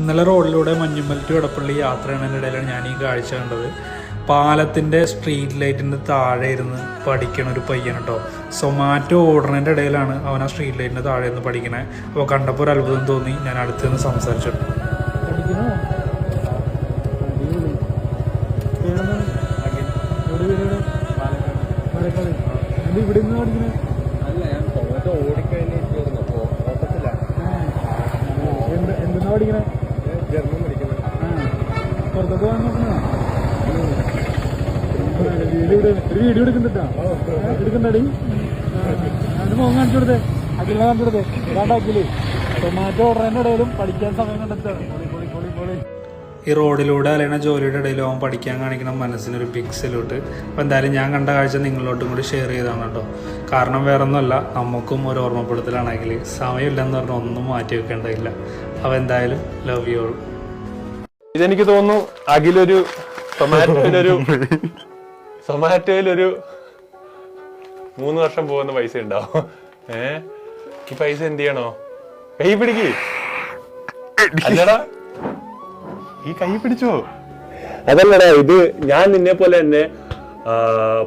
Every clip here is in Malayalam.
ഇന്നലെ റോഡിലൂടെ മഞ്ഞുമ്മൽ ടു എടപ്പള്ളി യാത്ര ചെയ്യുന്നതിനിടയിലാണ് ഞാൻ ഈ കാഴ്ച കണ്ടത്. പാലത്തിന്റെ സ്ട്രീറ്റ് ലൈറ്റിന്റെ താഴെ ഇരുന്ന് പഠിക്കണ ഒരു പയ്യൻ കേട്ടോ സൊമാറ്റോ ഓടണേന്റെ ഇടയിലാണ് അവൻ ആ സ്ട്രീറ്റ് ലൈറ്റിന്റെ താഴെ ഇരുന്ന് പഠിക്കണേ. അപ്പോൾ കണ്ടപ്പോൾ ഒരു അത്ഭുതം തോന്നി. ഞാൻ അടുത്ത് നിന്ന് സംസാരിച്ചിട്ടു ഇവിടെ നിന്ന് അല്ല ഞാൻ ടൊമാറ്റോ ഓടിക്കഴിഞ്ഞ് തീർന്നു അപ്പോ ഓട്ടത്തില്ല എന്ത് എന്തെന്നാ പഠിക്കണേ? ജർമ്മൻ പഠിക്കുന്നത് ആ. പുറത്തൊക്കെ പോകാൻ നോക്കണോ വീഡിയോ ഒരു വീഡിയോ എടുക്കുന്നുണ്ടാ? എടുക്കണ്ടടി അതിന് മുഖം കാണിച്ചു കൊടുത്തേ. അഖിലിനെ കാണിച്ചു കൊടുത്തേ. ഇതാണ്ട് അഖിൽ. ടൊമാറ്റോ ഓർഡറിന്റെ ഇടയിലും പഠിക്കാൻ സമയം കണ്ടെത്താണ് പൊളി പൊളി പൊളി പൊളി ഈ റോഡിലൂടെ അലയണ ജോലിയുടെ ഇടയിലും അവൻ പഠിക്കാൻ കാണിക്കണം മനസ്സിനൊരു ബിഗ് സല്യൂട്ട് അപ്പോൾ എന്തായാലും ഞാൻ കണ്ട കാഴ്ച നിങ്ങളോട്ടും കൂടി ഷെയർ ചെയ്താണ് കേട്ടോ. കാരണം വേറെ ഒന്നുമല്ല നമുക്കും ഒരു ഓർമ്മപ്പെടുത്തലാണെങ്കിൽ സമയമില്ലെന്ന് പറഞ്ഞാൽ ഒന്നും മാറ്റി വെക്കേണ്ടതില്ല. അപ്പോൾ എന്തായാലും ലവ് യു ഇതെനിക്ക് തോന്നുന്നു അഖിലൊരു സൊമാറ്റോയിലൊരു സൊമാറ്റോയിലൊരു മൂന്ന് വർഷം പോകുന്ന പൈസ ഉണ്ടാവും. ഏ? ഈ പൈസ എന്ത് ചെയ്യണോ? കൈ പിടിക്ക്. അല്ലടാ. ഈ കൈ പിടിച്ചോ? അതല്ലടാ ഇത് ഞാൻ നിന്നെ പോലെ തന്നെ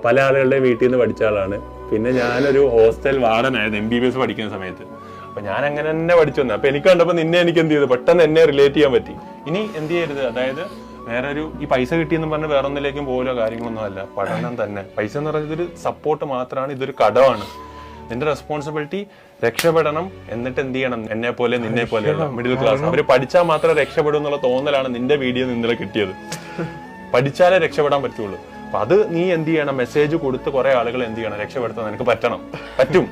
പല ആളുകളുടെ വീട്ടിൽ നിന്ന് പഠിച്ച ആളാണ്. പിന്നെ ഞാനൊരു ഹോസ്റ്റൽ വാർഡനായിരുന്നു എം ബി ബി എസ് പഠിക്കുന്ന സമയത്ത്. അപ്പൊ ഞാൻ അങ്ങനെ തന്നെ പഠിച്ചു വന്നത് അപ്പൊ എനിക്ക് കണ്ടപ്പോ നിന്നെ എനിക്ക് എന്ത് ചെയ്തു? പെട്ടെന്ന് എന്നെ റിലേറ്റ് ചെയ്യാൻ പറ്റി. ഇനി എന്ത് ചെയ്യരുത്? അതായത് വേറെ ഒരു ഈ പൈസ കിട്ടിയെന്ന് പറഞ്ഞ് വേറെ ഒന്നിലേക്കും പോലോ കാര്യങ്ങളൊന്നും അല്ല. പഠനം തന്നെ. പൈസ എന്ന് പറയുന്നത് ഇതൊരു സപ്പോർട്ട് മാത്രമാണ്. ഇതൊരു കടമാണ്. നിന്റെ റെസ്പോൺസിബിലിറ്റി രക്ഷപ്പെടണം. എന്നിട്ട് എന്ത് ചെയ്യണം? എന്നെ പോലെ നിന്നെ പോലെയുള്ള മിഡിൽ ക്ലാസ് അവർ പഠിച്ചാൽ മാത്രമേ രക്ഷപ്പെടും എന്നുള്ള തോന്നലാണ് നിന്റെ വീഡിയോ നിന്നെ കിട്ടിയത്. പഠിച്ചാലേ രക്ഷപ്പെടാൻ പറ്റുള്ളൂ. അപ്പൊ അത് നീ എന്ത് ചെയ്യണം? മെസ്സേജ് കൊടുത്ത് കുറെ ആളുകൾ എന്ത് ചെയ്യണം? രക്ഷപ്പെടുത്താൻ നിനക്ക് പറ്റണം. പറ്റും.